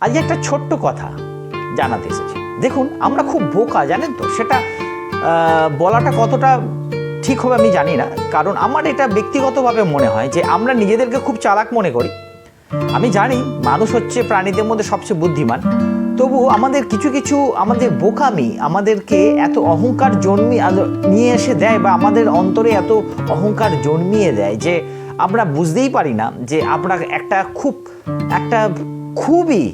আজ একটা ছোট্ট কথা জানাতে এসেছি। দেখুন, আমরা খুব বোকা, জানেন তো? সেটা বলাটা কতটা ঠিক হবে আমি জানি না। কারণ আমার এটা ব্যক্তিগতভাবে মনে হয় যে আমরা নিজেদেরকে খুব চালাক মনে করি। আমি জানি মানুষ হচ্ছে প্রাণীদের মধ্যে সবচেয়ে বুদ্ধিমান। তবু আমাদের কিছু কিছু, আমাদের বোকামি আমাদেরকে এত অহংকার জন্মি নিয়ে এসে দেয় বা আমাদের অন্তরে এত অহংকার জন্মিয়ে দেয় যে আমরা বুঝতেই পারি না যে আমরা একটা খুব, একটা খুবই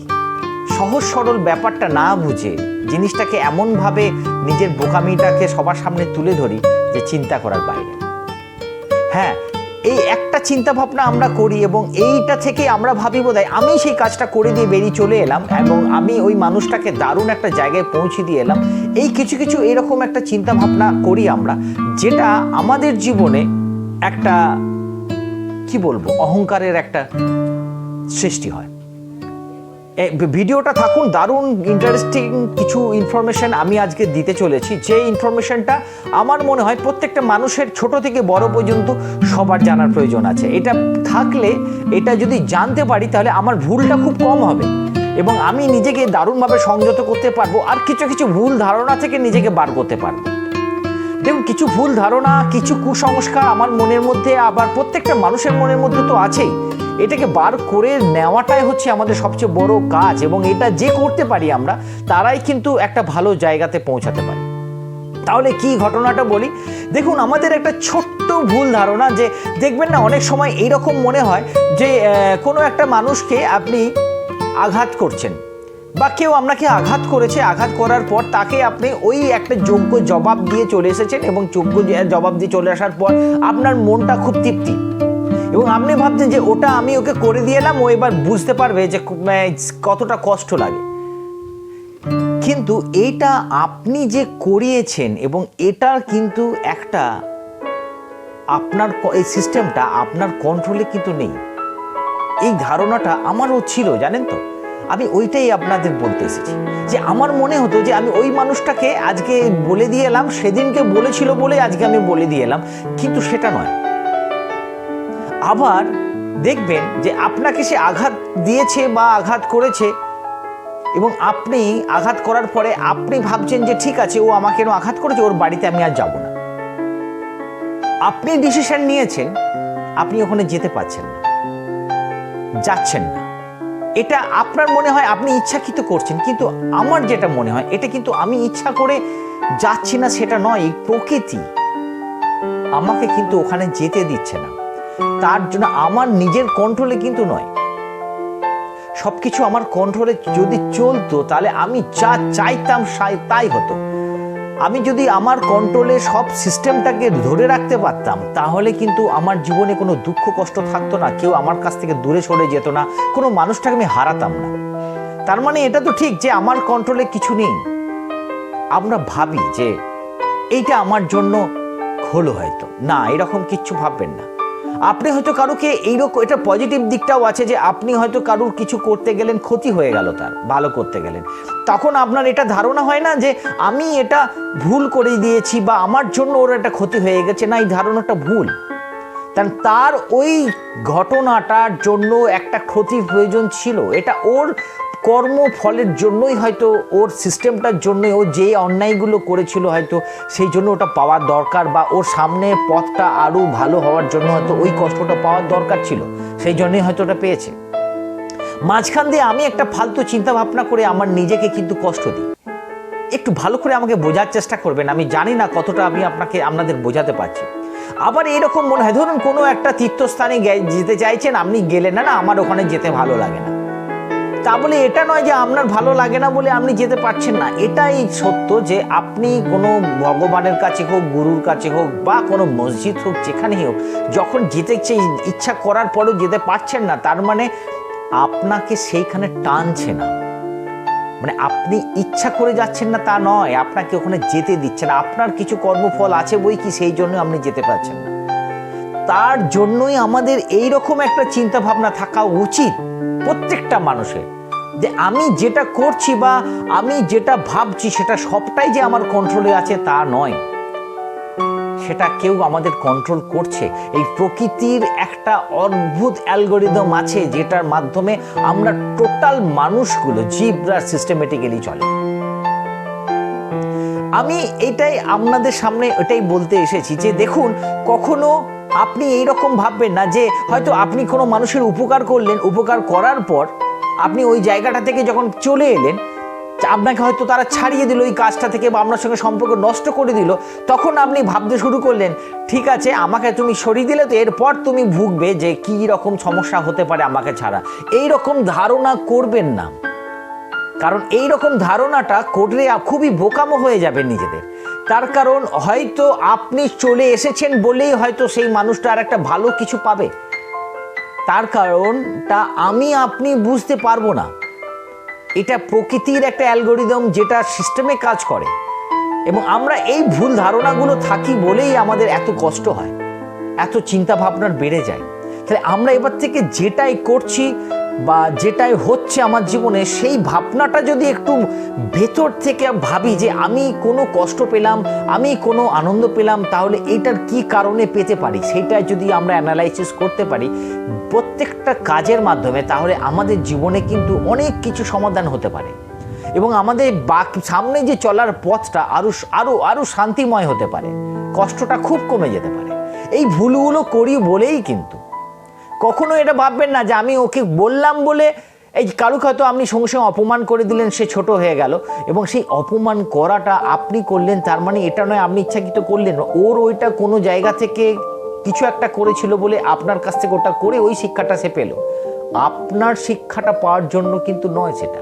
সহজ সরল ব্যাপারটা না বুঝে জিনিসটাকে এমনভাবে নিজের বোকামিটাকে সবার সামনে তুলে ধরি যে চিন্তা করার বাইরে। হ্যাঁ এই একটা চিন্তা ভাবনা আমরা করি এবং এইটা থেকে আমরা ভাবি বোধহয় আমি সেই কাজটা করে দিয়ে বেরিয়ে চলে এলাম এবং আমি ওই মানুষটাকে দারুণ একটা জায়গায় পৌঁছে দিয়ে এলাম। এই কিছু কিছু এরকম একটা চিন্তা ভাবনা করি আমরা যেটা আমাদের জীবনে একটা, কি বলব, অহংকারের একটা সৃষ্টি হয়। ভিডিওটা থাকুন, দারুণ ইন্টারেস্টিং কিছু ইনফরমেশন আমি আজকে দিতে চলেছি। যে ইনফরমেশনটা আমার মনে হয় প্রত্যেকটা মানুষের ছোট থেকে বড় পর্যন্ত সবার জানার প্রয়োজন আছে। এটা থাকলে, এটা যদি জানতে পারি, তাহলে আমার ভুলটা খুব কম হবে। এবং আমি নিজেকে দারুণভাবে সংযত করতে পারব, আর কিছু কিছু ভুল ধারণা থেকে নিজেকে বার করতে পারব। দেখুন, কিছু ভুল ধারণা, কিছু কুসংস্কার আমার মনের মধ্যে, আবার প্রত্যেকটা মানুষের মনের মধ্যে তো আছেই। এটাকে বার করে নেওয়াটাই হচ্ছে আমাদের সবচেয়ে বড় কাজ এবং এটা যে করতে পারি আমরা, তারাই কিন্তু একটা ভালো জায়গাতে পৌঁছাতে পারি। তাহলে কি ঘটনাটা বলি? দেখুন, আমাদের একটা ছোট্ট ভুল ধারণা যে দেখবেন না, অনেক সময় এইরকম মনে হয় যে কোনো একটা মানুষকে আপনি আঘাত করছেন বা কেউ আপনাকে আঘাত করেছে, আঘাত করার পর তাকে আপনি ওই একটা যোগ্য জবাব দিয়ে চলে এসেছেন এবং যোগ্য জবাব দিয়ে চলে আসার পর আপনার মনটা খুব তৃপ্তি। এবং আপনি ভাবছেন যে ওটা আমি ওকে করে দিয়ে এলাম, ও এবার বুঝতে পারবে যে কতটা কষ্ট লাগে। কিন্তু এইটা আপনি যে করিয়েছেন এবং এটার কিন্তু একটা আপনার এই সিস্টেমটা আপনার কন্ট্রোলে কিন্তু নেই। এই ধারণাটা আমারও ছিল, জানেন তো? আমি ওইটাই আপনাদের বলতে এসেছি। যে আমার মনে হতো যে আমি ওই মানুষটাকে আজকে বলে দিয়ে এলাম, সেদিনকে বলেছিল বলে আজকে আমি বলে দিয়ে এলাম, কিন্তু সেটা নয়। আবার দেখবেন যে আপনাকে সে আঘাত দিয়েছে বা আঘাত করেছে এবং আপনি আঘাত করার পরে আপনি ভাবছেন যে ঠিক আছে, ও আমাকে কেন আঘাত করেছে, ওর বাড়িতে আমি আর যাব না। আপনি ডিসিশন নিয়েছেন, আপনি ওখানে যেতে পারছেন না, যাচ্ছেন না। এটা আপনার মনে হয় আপনি ইচ্ছাকৃত করছেন, কিন্তু আমার যেটা মনে হয়, এটা কিন্তু আমি ইচ্ছা করে যাচ্ছি না, সেটা নয় প্রকৃতি আমাকে কিন্তু ওখানে যেতে দিচ্ছে না। তার জন্য আমার নিজের কন্ট্রোলে কিন্তু নয়। সব কিছু আমার কন্ট্রোলে যদি চলতো, তাহলে আমি যা চাইতাম তাই হতো। আমি যদি আমার কন্ট্রোলে সব সিস্টেমটাকে ধরে রাখতে পারতাম, তাহলে কিন্তু আমার জীবনে কোনো দুঃখ কষ্ট থাকতো না, কেউ আমার কাছ থেকে দূরে সরে যেত না, কোনো মানুষটাকে আমি হারাতাম না। তার মানে এটা তো ঠিক যে আমার কন্ট্রোলে কিছু নেই। আমরা ভাবি যে এইটা আমার জন্য হলো হয়তো। না, এরকম কিচ্ছু ভাববেন না। আপনি হয়তো কারুকে এইরকম এটা পজিটিভ দিকটাও আছে যে আপনি হয়তো কারুর কিছু করতে গেলেন, ক্ষতি হয়ে গেল তার, ভালো করতে গেলেন। তখন আপনার এটা ধারণা হয় না যে আমি এটা ভুল করে দিয়েছি বা আমার জন্য ওর একটা ক্ষতি হয়ে গেছে, না, এই ধারণাটা ভুল। কারণ তার ওই ঘটনাটার জন্য একটা ক্ষতির প্রয়োজন ছিল। এটা ওর কর্মফলের জন্যই হয়তো, ওর সিস্টেমটার জন্যই ও যে অন্যায়গুলো করেছিল হয়তো, সেই জন্য ওটা পাওয়ার দরকার বা ওর সামনে পথটা আরও ভালো হওয়ার জন্য হয়তো ওই কষ্টটা পাওয়ার দরকার ছিল, সেই জন্যই হয়তো ওটা পেয়েছে। মাঝখান দিয়ে আমি একটা ফালতু চিন্তা ভাবনা করে আমার নিজেকে কিন্তু কষ্ট দিই। একটু ভালো করে আমাকে বোঝার চেষ্টা করবেন, আমি জানি না কতটা আমি আপনাকে, আপনাদের বোঝাতে পারছি। আবার এরকম মনে হয়। ধরুন কোনো একটা তীর্থস্থানে যেতে চাইছেন, আপনি গেলেন, না না, আমার ওখানে যেতে ভালো লাগে না। তা বলে এটা নয় যে আপনার ভালো লাগে না বলে আপনি যেতে পারছেন না। এটাই সত্য যে আপনি কোনো ভগবানের কাছে হোক, গুরুর কাছে হোক, বা কোনো মসজিদ হোক, যেখানেই হোক, যখন যেতে ইচ্ছা করার পরেও যেতে পারছেন না, তার মানে আপনাকে সেইখানে টানছে না। মানে আপনি ইচ্ছা করে যাচ্ছেন না তা নয়, আপনাকে ওখানে যেতে দিচ্ছেন। আপনার কিছু কর্মফল আছে বই কি? সেই জন্য আপনি যেতে পারছেন না। তার জন্যই আমাদের এই রকম একটা চিন্তা ভাবনা থাকা উচিত প্রত্যেকটা মানুষের, যে আমি যেটা করছি বা আমি যেটা ভাবছি সেটা সবটাই যে আমার কন্ট্রোলে আছে তা নয়। সেটা কেউ আমাদের কন্ট্রোল করছে। এই প্রকৃতির একটা অদ্ভুত অ্যালগোরিদম আছে যেটার মাধ্যমে আমরা টোটাল মানুষগুলো জীবরা সিস্টেমেটিক্যালি চলে। আমি এটাই আপনাদের সামনে এটাই বলতে এসেছি যে দেখুন, কখনো আপনি এই রকম ভাববেন না যে হয়তো আপনি কোনো মানুষের উপকার করলেন, উপকার করার পর আপনি ওই জায়গাটা থেকে যখন চলে এলেন আপনাকে হয়তো তারা ছাড়িয়ে দিল, ওই কাজটা থেকে বা আপনার সঙ্গে সম্পর্ক নষ্ট করে দিল। তখন আপনি ভাবতে শুরু করলেন, ঠিক আছে, আমাকে তুমি সরিয়ে দিলে তো এরপর তুমি ভুগবে যে কী রকম সমস্যা হতে পারে আমাকে ছাড়া। এই রকম ধারণা করবেন না। কারণ এই রকম ধারণাটা করলে খুবই বোকামো হয়ে যাবে নিজেদের। তার কারণ হয়তো আপনি চলে এসেছেন বলেই হয়তো সেই মানুষটা আর একটা ভালো কিছু পাবে। তার কারণটা আমি, আপনি বুঝতে পারব না। এটা প্রকৃতির একটা অ্যালগোরিদম যেটা সিস্টেমে কাজ করে। এবং আমরা এই ভুল ধারণাগুলো থাকি বলেই আমাদের এত কষ্ট হয়, এত চিন্তা ভাবনার বেড়ে যায়। তাহলে আমরা এবার থেকে যেটাই করছি বা যেটাই হচ্ছে আমার জীবনে, সেই ভাবনাটা যদি একটু ভেতর থেকে ভাবি যে আমি কোনো কষ্ট পেলাম, আমি কোনো আনন্দ পেলাম, তাহলে এইটার কি কারণে পেতে পারি? সেইটা যদি আমরা অ্যানালাইসিস করতে পারি প্রত্যেকটা কাজের মাধ্যমে, তাহলে আমাদের জীবনে কিন্তু অনেক কিছু সমাধান হতে পারে। এবং আমাদের বাক, সামনে যে চলার পথটা আরও আরও আরও শান্তিময় হতে পারে। কষ্টটা খুব কমে যেতে পারে। এই ভুলগুলো করি বলেই কিন্তু কখনো এটা ভাববেন না যে আমি ওকে বললাম বলে এই কারুকে হয়তো আপনি সঙ্গে সঙ্গে অপমান করে দিলেন, সে ছোট হয়ে গেল। এবং সেই অপমান করাটা আপনি করলেন, তার মানে এটা নয় আপনি ইচ্ছাকৃত করলেন। ওর ওইটা কোনো জায়গা থেকে কিছু একটা করেছিল বলে আপনার কাছ থেকে ওটা করে ওই শিক্ষাটা সে পেল। আপনার শিক্ষাটা পাওয়ার জন্য কিন্তু নয় সেটা।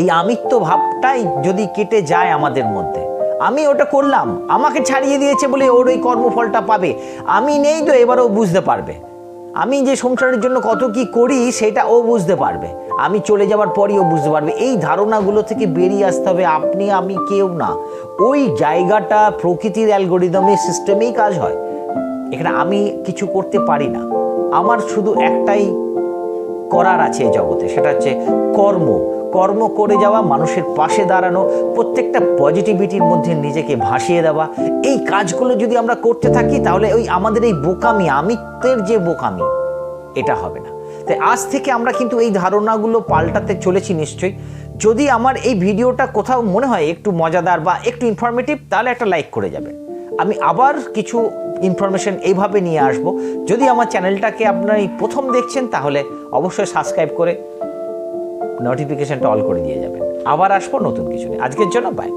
এই আমিত্ব ভাবটাই যদি কেটে যায় আমাদের মধ্যে, আমি ওটা করলাম, আমাকে ছাড়িয়ে দিয়েছে বলে ওর ওই কর্মফলটা পাবে, আমি নেই তো এবারও বুঝতে পারবে। আমি যে সংসারের জন্য কত কি করি, সেটা ও বুঝতে পারবে। আমি চলে যাওয়ার পরই ও বুঝতে পারবে। এই ধারণাগুলো থেকে বেরিয়ে আসতে হবে। আপনি, আমি কেউ না। ওই জায়গাটা প্রকৃতির অ্যালগোরিদমের সিস্টেমেই কাজ হয়। এখানে আমি কিছু করতে পারি না। আমার শুধু একটাই করার আছে এই জগতে, সেটা হচ্ছে কর্ম। কর্ম করে যাওয়া, মানুষের পাশে দাঁড়ানো, প্রত্যেকটা পজিটিভিটির মধ্যে নিজেকে ভাসিয়ে দেওয়া, এই কাজগুলো যদি আমরা করতে থাকি, তাহলে ওই আমাদের এই বোকামি, আমিত্বের যে বোকামি, এটা হবে না। তাই আজ থেকে আমরা কিন্তু এই ধারণাগুলো পাল্টাতে চলেছি নিশ্চয়ই। যদি আমার এই ভিডিওটা কোথাও মনে হয় একটু মজাদার বা একটু ইনফরমেটিভ তাহলে একটা লাইক করে যাবেন। আমি আবার কিছু ইনফরমেশন এইভাবে নিয়ে আসব। যদি আমার চ্যানেলটাকে আপনারা প্রথম দেখছেন, তাহলে অবশ্যই সাবস্ক্রাইব করে নোটিফিকেশনটা অল করে দিয়ে যাবেন। আবার আসব নতুন কিছু নিয়ে। আজকের জন্য বাই